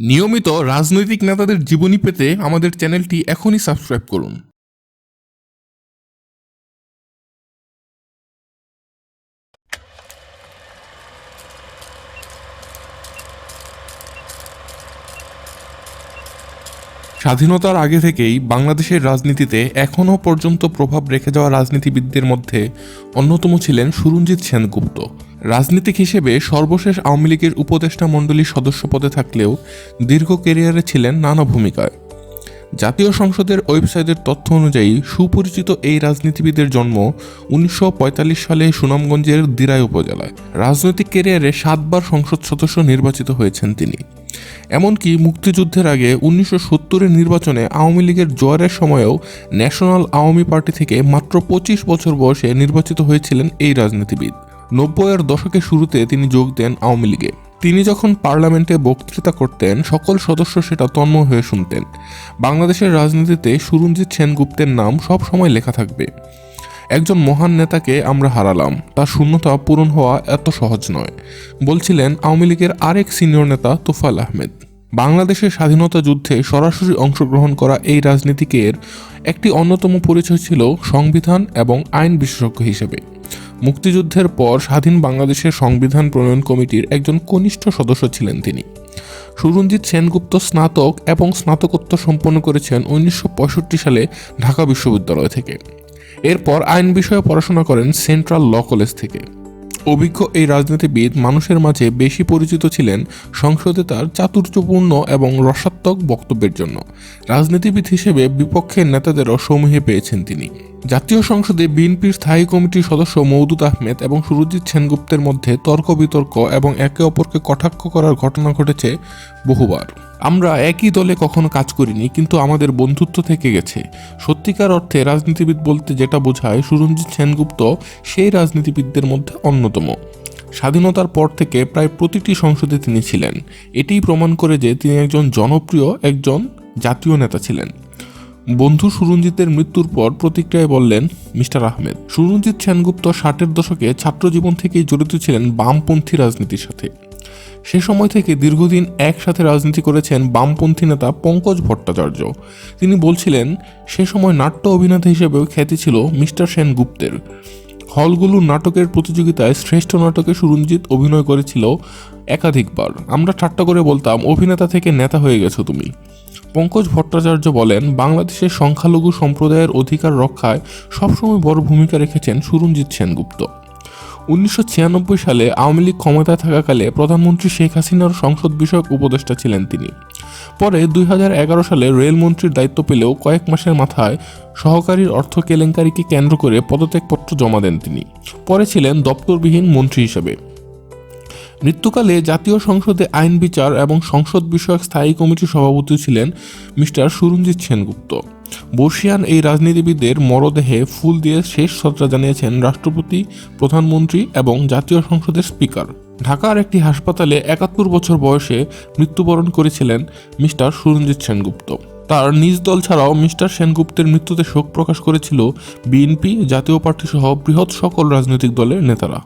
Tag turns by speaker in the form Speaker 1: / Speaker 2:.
Speaker 1: নিয়মিত রাজনৈতিক নেতাদের জীবনী পেতে আমাদের চ্যানেলটি এখনই সাবস্ক্রাইব করুন। স্বাধীনতার আগে থেকেই বাংলাদেশের রাজনীতিতে এখনও পর্যন্ত প্রভাব রেখে যাওয়া রাজনীতিবিদদের মধ্যে অন্যতম ছিলেন সুরঞ্জিত সেনগুপ্ত। রাজনীতিক হিসেবে সর্বশেষ আওয়ামী লীগের উপদেষ্টা মণ্ডলীর সদস্য পদে থাকলেও দীর্ঘ কেরিয়ারে ছিলেন নানা ভূমিকায়। জাতীয় সংসদের ওয়েবসাইটের তথ্য অনুযায়ী সুপরিচিত এই রাজনীতিবিদের জন্ম উনিশশো পঁয়তাল্লিশ সালে সুনামগঞ্জের দিরাই উপজেলায়। রাজনৈতিক ক্যারিয়ারে সাতবার সংসদ সদস্য নির্বাচিত হয়েছেন তিনি। এমনকি মুক্তিযুদ্ধের আগে উনিশশো সত্তরের নির্বাচনে আওয়ামী লীগের জয়ের সময়েও ন্যাশনাল আওয়ামী পার্টি থেকে মাত্র পঁচিশ বছর বয়সে নির্বাচিত হয়েছিলেন এই রাজনীতিবিদ। নব্বইয়ের দশকের শুরুতে তিনি যোগ দেন আওয়ামী লীগে। তিনি যখন পার্লামেন্টে বক্তৃতা করতেন, সকল সদস্য সেটা তন্ময় হয়ে শুনতেন। বাংলাদেশের রাজনীতিতে সুরঞ্জিত সেনগুপ্তের নাম সব সময় লেখা থাকবে। একজন মহান নেতাকে আমরা হারালাম, তার শূন্যতা পূরণ হওয়া এত সহজ নয়, বলছিলেন আওয়ামী লীগের আরেক সিনিয়র নেতা তোফাল আহমেদ। বাংলাদেশের স্বাধীনতা যুদ্ধে সরাসরি অংশগ্রহণ করা এই রাজনীতিকের একটি অন্যতম পরিচয় ছিল সংবিধান এবং আইন বিশেষজ্ঞ হিসেবে। মুক্তিযুদ্ধের পর স্বাধীন বাংলাদেশের সংবিধান প্রণয়ন কমিটির একজন কনিষ্ঠ সদস্য ছিলেন তিনি। সুরঞ্জিত সেনগুপ্ত স্নাতক এবং স্নাতকোত্তর সম্পন্ন করেছেন উনিশশো পঁয়ষট্টি সালে ঢাকা বিশ্ববিদ্যালয় থেকে। এরপর আইন বিষয়ে পড়াশোনা করেন সেন্ট্রাল ল কলেজ থেকে। অভিজ্ঞ এই রাজনীতিবিদ মানুষের মাঝে বেশি পরিচিত ছিলেন সংসদে তার চাতুর্যপূর্ণ এবং রসাত্মক বক্তব্যের জন্য। রাজনীতিবিদ হিসেবে বিপক্ষের নেতাদেরও সমূহে পেয়েছেন তিনি। জাতীয় সংসদে বিএনপির স্থায়ী কমিটির সদস্য মৌদুদ আহমেদ এবং সুরজিৎ সেনগুপ্তের মধ্যে তর্ক বিতর্ক এবং একে অপরকে কটাক্ষ করার ঘটনা ঘটেছে বহুবার। আমরা একই দলে কখনো কাজ করিনি, কিন্তু আমাদের বন্ধুত্ব থেকে গেছে। সত্যিকার অর্থে রাজনীতিবিদ বলতে যেটা বোঝায়, সুরঞ্জিত সেনগুপ্ত সেই রাজনীতিবিদদের মধ্যে অন্যতম। স্বাধীনতার পর থেকে প্রায় প্রতিটি সংসদে তিনি ছিলেন। এটিই প্রমাণ করে যে তিনি একজন জনপ্রিয়, একজন জাতীয় নেতা ছিলেন। বন্ধু সুরঞ্জিতের মৃত্যুর পর প্রতিক্রিয়ায় বললেন, মিস্টার আহমেদ, সুরঞ্জিত সেনগুপ্ত ষাটের দশকে ছাত্রজীবন থেকেই জড়িত ছিলেন বামপন্থী রাজনীতির সাথে। সে সময় থেকে দীর্ঘদিন একসাথে রাজনীতি করেছেন বামপন্থী নেতা পঙ্কজ ভট্টাচার্য। তিনি বলছিলেন, সে সময় নাট্য অভিনেতা হিসেবেও খ্যাতি ছিল মিস্টার সেনগুপ্তের। হলগুলোর নাটকের প্রতিযোগিতায় শ্রেষ্ঠ নাটকে সুরঞ্জিত অভিনয় করেছিল একাধিকবার। আমরা ঠাট্টা করে বলতাম, অভিনেতা থেকে নেতা হয়ে গেছো তুমি। পঙ্কজ ভট্টাচার্য বলেন, বাংলাদেশের সংখ্যালঘু সম্প্রদায়ের অধিকার রক্ষায় সবসময় বড় ভূমিকা রেখেছেন সুরঞ্জিত সেনগুপ্ত। উনিশশো ছিয়ানব্বই সালে আওয়ামী লীগ ক্ষমতায় থাকাকালে প্রধানমন্ত্রী শেখ হাসিনার সংসদ বিষয়ক উপদেষ্টা ছিলেন তিনি। পরে দুই হাজার এগারো সালে রেলমন্ত্রীর দায়িত্ব পেলেও কয়েক মাসের মাথায় সহকারীর অর্থ কেলেঙ্কারিকে কেন্দ্র করে পদত্যাগপত্র জমা দেন তিনি। পরে ছিলেন দপ্তরবিহীন মন্ত্রী হিসেবে। মৃত্যুকালে জাতীয় সংসদে আইন বিচার এবং সংসদ বিষয়ক স্থায়ী কমিটির সভাপতি ছিলেন মিস্টার সুরঞ্জিত সেনগুপ্ত। বর্ষিয়ান এই রাজনীতিবিদদের মরদেহে ফুল দিয়ে শেষ শ্রদ্ধা জানিয়েছেন রাষ্ট্রপতি, প্রধানমন্ত্রী এবং জাতীয় সংসদের স্পিকার। ঢাকার একটি হাসপাতালে একাত্তর বছর বয়সে মৃত্যুবরণ করেছিলেন মিস্টার সুরঞ্জিত সেনগুপ্ত। তার নিজ দল ছাড়াও মিস্টার সেনগুপ্তের মৃত্যুতে শোক প্রকাশ করেছিল বিএনপি, জাতীয় পার্টি সহ বৃহৎ সকল রাজনৈতিক দলের নেতারা।